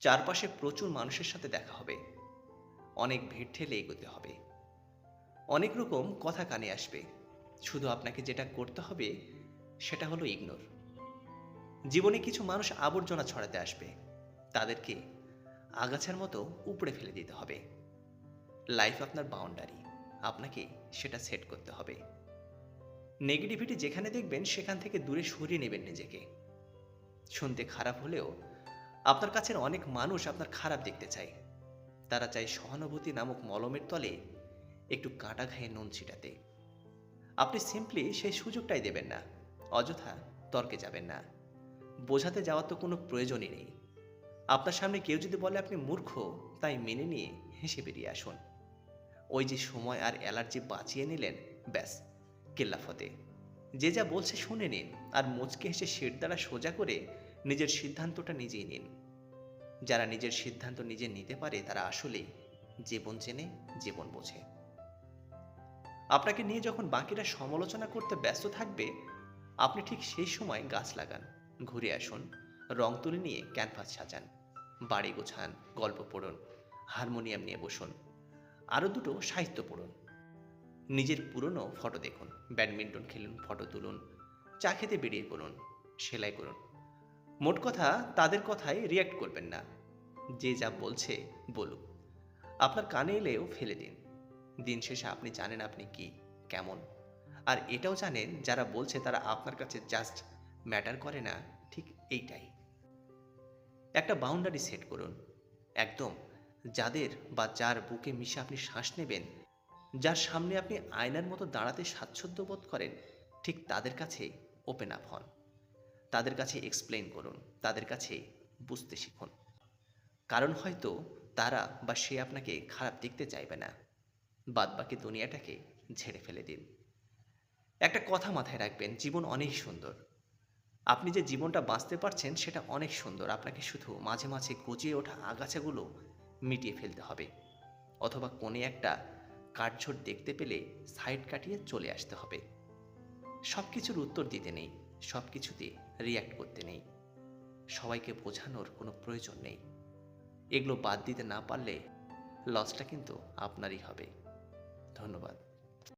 চারপাশে প্রচুর মানুষের সাথে দেখা হবে। অনেক ভিড় ঠেলে এগোতে হবে। অনেক রকম কথা কানে আসবে। শুধু আপনাকে যেটা করতে হবে, সেটা হলো ইগনোর। জীবনে কিছু মানুষ আবর্জনা ছড়াতে আসবে। তাদেরকে আগাছার মতো উপড়ে ফেলে দিতে হবে। লাইফ আপনার বাউন্ডারি আপনাকে সেটা সেট করতে হবে। নেগেটিভিটি যেখানে দেখবেন, সেখান থেকে দূরে সরিয়ে নেবেন নিজেকে। শুনতে খারাপ হলেও আপনার কাছের অনেক মানুষ আপনার খারাপ দেখতে চায়। তারা চায় সহানুভূতি নামক মলমের তলে একটু কাঁটা ঘায়ে নুন ছিটাতে। আপনি সিম্পলি সেই সুযোগটাই দেবেন না। অযথা তর্কে যাবেন না। বোঝাতে যাওয়ার তো কোনো প্রয়োজনই নেই। আপনার সামনে কেউ যদি বলে আপনি মূর্খ, তাই মেনে নিয়ে হেসে বেরিয়ে আসুন। ওই যে সময় আর অ্যালার্জি বাঁচিয়ে নিলেন, ব্যাস, কেল্লাফতে। যে যা বলছে শুনে নিন, আর মুচকে হেসে শির দ্বারা সোজা করে নিজের সিদ্ধান্তটা নিজেই নিন। যারা নিজের সিদ্ধান্ত নিজে নিতে পারে, তারা আসলে জীবন চেনে, জীবন বোঝে। আপনাকে নিয়ে যখন বাকিরা সমালোচনা করতে ব্যস্ত থাকবে, আপনি ঠিক সেই সময় গাছ লাগান, ঘুরে আসুন, রং তুলে নিয়ে ক্যানভাস সাজান, বাড়ি গোছান, গল্প পড়ুন, হারমোনিয়াম নিয়ে বসুন, আরও দুটো সাহিত্য পড়ুন। নিজের পুরনো ফটো দেখুন, ব্যাডমিন্টন খেলুন, ফটো তুলুন, চা খেতে বেরিয়ে পড়ুন, সেলাই করুন মোট কথা তাদের কথায় রিয়াক্ট করবেন না। যে যা বলছে, বলুক। আপনার কানে এলেও ফেলে দিন। দিন শেষে আপনি জানেন আপনি কি, কেমন। আর এটাও জানেন, যারা বলছে তারা আপনার কাছে জাস্ট ম্যাটার করে না, ঠিক এইটাই। একটা বাউন্ডারি সেট করুন। একদম, যাদের বা যার বুকে মিশে আপনি শ্বাস নেবেন, যার সামনে আপনি আয়নার মতো দাঁড়াতে স্বাচ্ছন্দ্য বোধ করেন, ঠিক তাদের কাছে ওপেন আপ হন। তাদের কাছে এক্সপ্লেন করুন, তাদের কাছে বুঝতে শিখুন। কারণ হয়তো তারা বা সে আপনাকে খারাপ দেখতে চাইবে না। বাদবাকি দুনিয়াটাকে ঝেড়ে ফেলে দিন। একটা কথা মাথায় রাখবেন, জীবন অনেক সুন্দর। আপনি যে জীবনটা বাঁচতে পারছেন, সেটা অনেক সুন্দর। আপনাকে শুধু মাঝে মাঝে গজিয়ে ওঠা আগাছাগুলো মিটিয়ে ফেলতে হবে। অথবা কোণে একটা কাঠঝোট দেখতে পেলে সাইড কাটিয়ে চলে আসতে হবে। সব কিছুর উত্তর দিতে নেই। সব কিছুতে রিয়্যাক্ট করতে নেই। সবাইকে বোঝানোর কোনো প্রয়োজন নেই। এগুলো বাদ দিতে না পারলে লসটা কিন্তু আপনারই হবে। ধন্যবাদ।